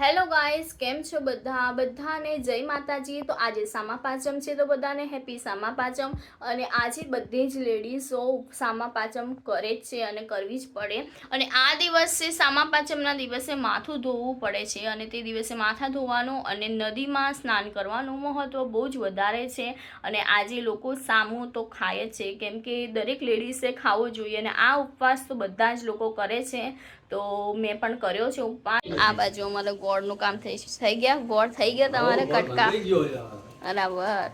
Hello guys કેમ છો બધા? બધાને જય માતાજી. તો આજે સામા પાંચમ છે તો બધાને હેપી સામા પાંચમ અને આજે બધી જ લેડીઝો સામા પાંચમ કરે જ છે અને કરવી જ પડે. અને આ દિવસે સામા પાંચમના દિવસે માથું ધોવું પડે છે. અને તે દિવસે માથા ધોવાનું અને નદીમાં સ્નાન કરવાનું મહત્ત્વ બહુ જ વધારે છે. અને આજે લોકો સામું તો ખાય જ છે. કેમ કે દરેક લેડીઝે ખાવો જોઈએ અને આ ઉપવાસ તો બધા જ લોકો કરે છે. તો મેં પણ કર્યો છે ઉપવાસ આ બાજુ અમારે ગોળનું કામ થઈ થઈ ગયા. ગોળ થઈ ગયા તમારે કટકા. બરાબર.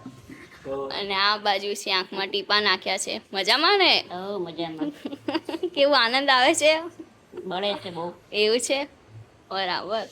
અને આ બાજુ છે આંખમાં ટીપા નાખ્યા છે. મજામાં ને? ઓ મજામાં. કેવું આનંદ આવે છે? બળે છે બહુ. એવું છે? બરાબર.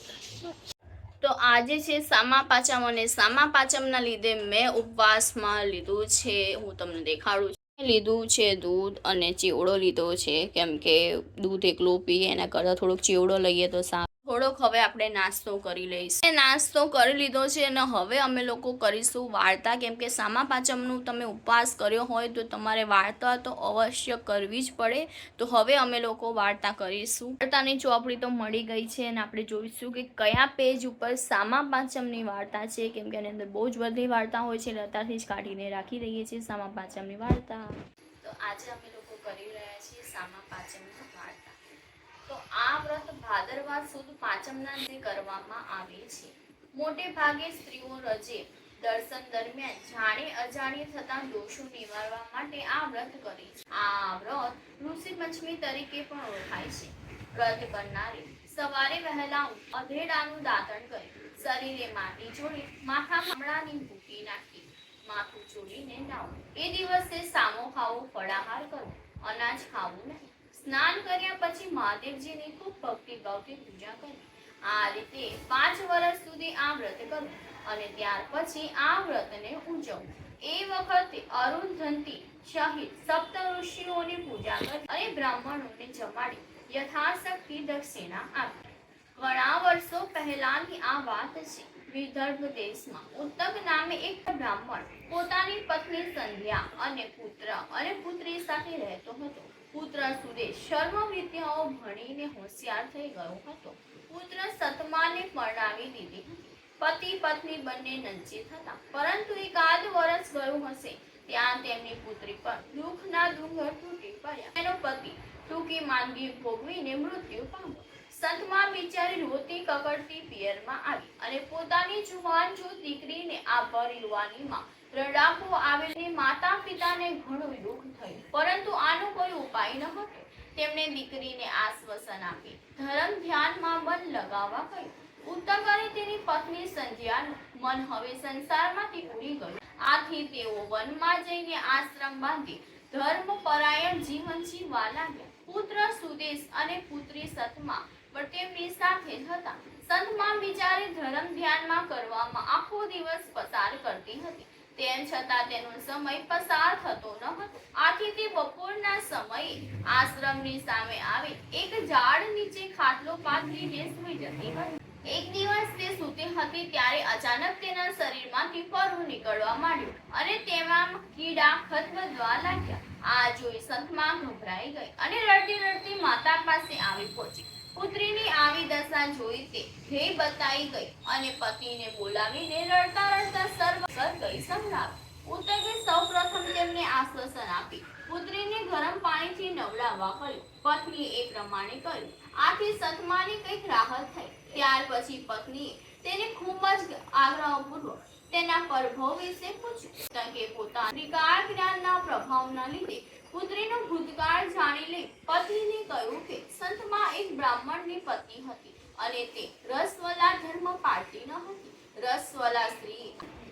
તો આજે છે સામા પાચમ અને સામા પાચમના લીધે મેં ઉપવાસમાં લીધું છે. હું તમને દેખાડું છું લીધું છે દૂધ અને ચીવડો લીધો છે. કેમ કે દૂધ એકલું પીએ એના કરતાં થોડોક ચીવડો લઈએ તો સારું થોડોક હવે આપણે નાસ્તો કરી લઈશું. નાસ્તો કરી લીધો છે અને હવે અમે લોકો કરીશું વાર્તા. કેમ કે સામા પાંચમનું તમે ઉપવાસ કર્યો હોય તો તમારે વાર્તા તો અવશ્ય કરવી જ પડે. તો હવે અમે લોકો વાર્તા કરીશું. વાર્તાની ચોપડી તો મળી ગઈ છે અને આપણે જોઈશું કે કયા પેજ ઉપર સામા પાંચમની વાર્તા છે. કેમ કે એની અંદર બહુ જ બધી વાર્તા હોય છે અત્યારથી જ કાઢીને રાખી દઈએ છીએ સામા પાંચમની વાર્તા. તો આજે અમે લોકો કરી રહ્યા છીએ સામા પાંચમની તો આ વ્રત ભાદરવા સુદ પાંચમના જે કરવામાં આવે છે. મોટે ભાગે સ્ત્રીઓ રજે દર્શન દરમિયાન જાણે અજાણે થતા દોષો નિવારવા માટે આ વ્રત કરે છે. આ વ્રત ઋષિ પંચમી તરીકે પણ ઓળખાય છે. વ્રત કરનારે સવારે વહેલા અધેડાનું દાંતણ કરી. શરીરે માટી જોડી માથા હમણાની ભૂકી નાખી. માથું ચોડીને નાવું એ દિવસે સામો ખાવો ફળાહાર કરવો અનાજ ખાવું નહીં. સ્નાન કર્યા પછી મહાદેવજીની ખૂબ ભક્તિ ભાવથી પૂજા કરવી આ રીતે પાંચ વર્ષ સુધી આ વ્રત કરવું અને ત્યાર પછી આ વ્રતને ઉજવવું એ વખતે અરુંધંતી સહિત સપ્ત ઋષિઓની પૂજા કરી અને બ્રાહ્મણોને જમાડી યથાશક્તિ દક્ષિણા આપી. ઘણા વર્ષો પહેલાની આ વાત છે. વિદર્ભ દેશમાં ઉત્તક નામે એક બ્રાહ્મણ પોતાની પત્ની સંધ્યા અને પુત્ર અને પુત્રી સાથે રહેતો હતો. પુત્ર સુરેશ શર્મ વિદ્યાઓ ભણીને હોશિયાર થઈ ગયો હતો. પુત્ર સતમાને પરણાવી દીધી પતિ પત્ની બંને નંચિત હતા. પરંતુ એકાદ વર્ષ ગયું હશે ત્યાં તેમની પુત્રી પર દુઃખના ડુંગર તૂટી પડ્યા. તેનો પતિ ટૂંકી માંદગી ભોગવીને મૃત્યુ પામ્યો. સંતમાં બિચારી રોતી કકડતી પિયરમાં આવી અને પોતાની જુવાન જો દીકરીને આ ભર રડાકો આવેલી માતા પિતાને ઘણું દુઃખ થયું. પરંતુ આનો કોઈ ઉપાય ન હતો. તેમણે દીકરીને આશ્વાસન આપી. ધર્મ ધ્યાનમાં મન લગાવવા કહ્યું. ઉત્તક તેની પત્ની સંધ્યાનું મન હવે સંસારમાંથી ઉડી ગયું. આથી તેઓ વનમાં જઈને આશ્રમ બાંધી ધર્મ પરાયણ જીવન જીવવા લાગ્યા. પુત્ર સુદેશ અને પુત્રી સતમા પણ તેમની સાથે જ હતા. સંતમાં વિચારે ધર્મ ધ્યાનમાં કરવામાં આખો દિવસ પસાર કરતી હતી. તેમ છતાં તેનો સમય પસાર થતો ન હતો. આથી તે બપોરના સમયે આશ્રમની સામે આવે એક ઝાડ નીચે ખાટલો પાથરીને સૂઈ જતી હતી. એક દિવસ તે સૂતી હતી ત્યારે અચાનક તેના શરીરમાંથી પરું નીકળવા માંડ્યું અને તેમાં કીડા ખતબદવા લાગ્યા. આ જોઈ સંતમાં ગભરાઈ ગઈ અને રડતી રડતી માતા પાસે આવી પહોંચી. પુત્રીની આવી દશા જોઈ તે ધ્યેય બતાઈ ગઈ અને પતિને બોલાવીને રડતા રડતા સર્વ કર ગઈ સંભળાવી ઉત્તકે સૌપ્રથમ તેમને આશ્વાસન આપી. પુત્રીને ગરમ પાણીથી નવડાવવા કહ્યું. પત્નીએ એ પ્રમાણે કર્યું આથી સતમાની કંઈક રાહત થઈ. ત્યાર પછી પત્નીએ તેને ખૂબ જ આગ્રહપૂર્વક તેના પરભવ વિશે પૂછ્યું. કે પોતાના વિકાર જ્ઞાનના પ્રભાવના લીધે પુત્રીનો ભૂતકાળ જાણી લઈ પતિને કહ્યું કે સંતમાં એક બ્રાહ્મણની પત્ની હતી અને તે રસવલા ધર્મ પાળતી ન હતી. રસવલા સ્ત્રી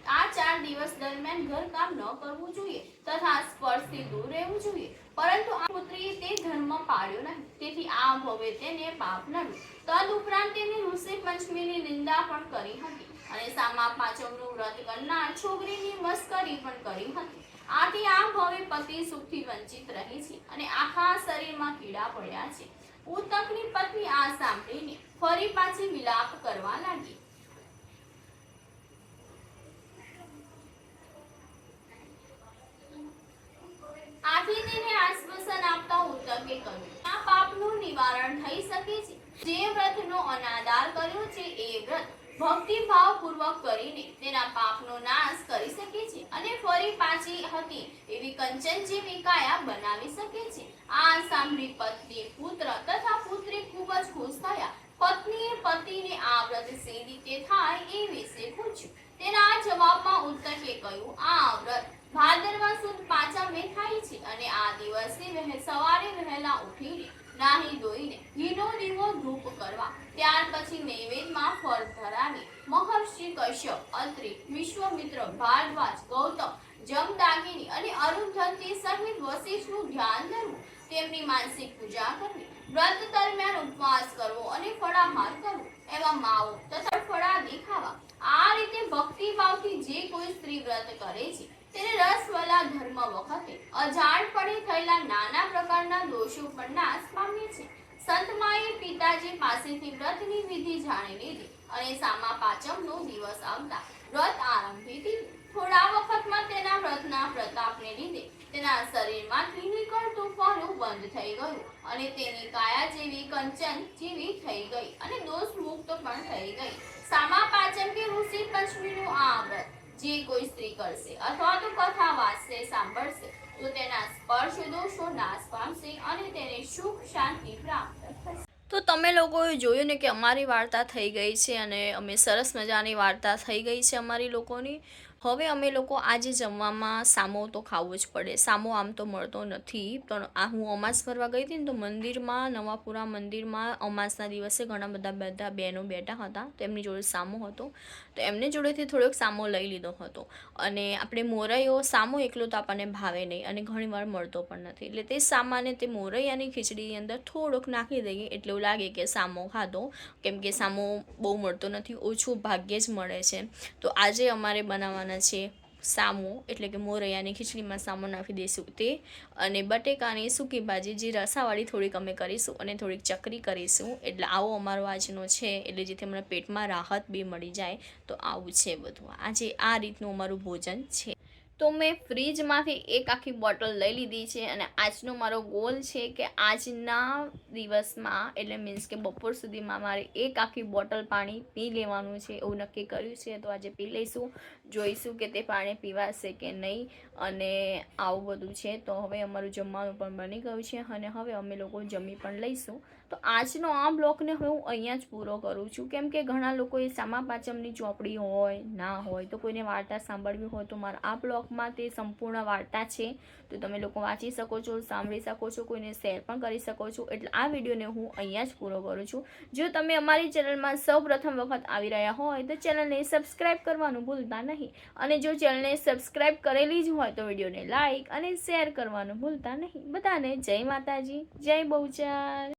આ ચાર દિવસ દરમિયાન ઘરકામ ન કરવું જોઈએ તથા સ્પર્શથી દૂર રહેવું જોઈએ. પરંતુ આ પુત્રીએ તે ધર્મ પાળ્યો નહીં. તેથી આ ભવે તેને પાપ નડ્યું તદ ઉપરાંત તેને ઋષિ પંચમીની નિંદા પણ કરી હતી અને સામા પાંચમનું વ્રત કરનાર છોકરીની મસ્કરી પણ કરી હતી. આથી આ પતિ સુખથી વંચિત રહી છે અને આખા શરીરમાં કીડા પડ્યા છે. ઉતકની પત્ની આ સાંભળીને ફરી પાછી વિલાપ કરવા લાગી. આથી તેને આશ્વાસન આપતા ઉતકે કહ્યું, આ પાપનું નિવારણ થઈ શકે છે. જે વ્રતનો અનાદાર કર્યો છે એ વ્રત ભક્તિભાવ પૂર્વક કરીને તેના પાપનો નાશ કરી શકે છે અને ફરી પાછી હતી એવી કંચન જેવી કાયા બનાવી શકે છે. આ સાંભળી પત્ની પુત્ર તથા પુત્રી ખૂબ જ ખુશ થયા. પત્નીએ પતિને આ વ્રત સી રીતે થાય એ વિશે પૂછ્યું. તેના જવાબમાં ઉત્તકે કહ્યું, આ વ્રત ભાદરવા સુદ પાંચમે થાય છે અને આ દિવસે સવારે વહેલા ઉઠીને નાહી ધોઈને ઘીનો દીવો ધૂપ કરવા. ત્યાર પછી નૈવેદ્યમાં ફળ ધરાવી મહર્ષિ કશ્યપ, અત્રિ, વિશ્વમિત્ર, ભારદ્વાજ, ગૌતમ જમદાગિની અને અરુંધતી સહિત વશિષ્ઠનું ધ્યાન ધરવું. તેમની માનસિક પૂજા કરવી, વ્રત દરમિયાન ઉપવાસ કરવો અને ફળાહાર કરવો. એવા માવો તથા ફળા દેખાવા. આ રીતે ભક્તિભાવથી જે કોઈ સ્ત્રી વ્રત કરે છે તેને રસવલા ધર્મ વખતે અજાણપણે થયેલા નાના પ્રકારના દોષો પણ નાશ પામે છે સંતમાએ પિતાજી પાસેથી વ્રતની વિધિ જાણી લીધી અને સામા પાંચમનો દિવસ આવતા વ્રત આરંભી દીધું. થોડા વખતમાં તેના વ્રતના પ્રતાપને લીધે તેના શરીરમાંથી નીકળતું ફળું બંધ થઈ ગયું અને તેની કાયા જેવી કંચન જેવી થઈ ગઈ અને દોષ મુક્ત પણ થઈ ગઈ. સામા પાંચમ કે ઋષિ પંચમીનું આ વ્રત જે કોઈ સ્ત્રી કરશે અથવા તો કથા વાંચશે, સાંભળશે, તો તેના સ્પર્શ દોષો નાશ પામશે અને તેને સુખ શાંતિ પ્રાપ્ત થશે. તો તમે લોકોએ જોયું ને કે અમારી વાર્તા થઈ ગઈ છે અને અમે સરસ મજાની વાર્તા થઈ ગઈ છે અમારી લોકોની. હવે અમે લોકો આજે જમવામાં સામો તો ખાવો જ પડે. સામો આમ તો મળતો નથી, પણ આ હું અમાસ ફરવા ગઈ હતી ને તો મંદિરમાં, નવાપુરા મંદિરમાં અમાસના દિવસે ઘણા બધા બધા બહેનો બેઠા હતા. તો એમની જોડે સામો હતો. તો એમને જોડેથી થોડોક સામો લઈ લીધો હતો. અને આપણે મોરૈયો સામો એકલો તો આપણને ભાવે નહીં અને ઘણીવાર મળતો પણ નથી. એટલે તે સામાને તે મોરૈયાની ખીચડીની અંદર થોડોક નાખી દઈએ એટલે એવું લાગે કે સામો ખાધો. કેમ કે સામો બહુ મળતો નથી, ઓછું ભાગ્યે જ મળે છે. તો આજે અમારે બનાવવાના છે સામો, એટલે કે મોરૈયાની ખીચડીમાં સામો નાખી દઈશું તે. અને બટેકાની સૂકી ભાજી જે રસાવાળી થોડીક અમે કરીશું અને થોડીક ચકરી કરીશું. એટલે આવો અમારો આજનો છે, એટલે જેથી અમને પેટમાં રાહત બી મળી જાય. તો આવું છે બધું. આજે આ રીતનું અમારું ભોજન છે. તો મેં ફ્રીજમાંથી એક આખી બોટલ લઈ લીધી છે અને આજનો મારો ગોલ છે કે આજના દિવસમાં, એટલે મીન્સ કે બપોર સુધીમાં મારે એક આખી બોટલ પાણી પી લેવાનું છે, એવું નક્કી કર્યું છે. તો આજે પી લઈશું. જોઈશું કે તે પાણી પીવાશે કે નહીં અને આવું બધું છે. તો હવે અમારું જમવાનું પણ બની ગયું છે અને હવે અમે લોકો જમી પણ લઈશું. તો આજનો આ બ્લોગને હું અહીંયા જ પૂરો કરું છું. કેમ કે ઘણા લોકોએ સામા પાંચમની ચોપડી હોય, ના હોય, તો કોઈને વાર્તા સાંભળવી હોય તો મારા આ બ્લોગમાં તે સંપૂર્ણ વાર્તા છે. તો તમે લોકો વાંચી શકો છો, સાંભળી શકો છો, કોઈને શેર પણ કરી શકો છો. એટલે આ વિડીયોને હું અહીંયા જ પૂરો કરું છું. જો તમે અમારી ચેનલમાં સૌ વખત આવી રહ્યા હોય તો ચેનલને સબસ્ક્રાઇબ કરવાનું ભૂલતા નહીં. અને જો ચેનલને સબસ્ક્રાઈબ કરેલી જ હોય તો વિડીયોને લાઇક અને શેર કરવાનું ભૂલતા નહીં. બધાને જય માતાજી, જય બહુચાર.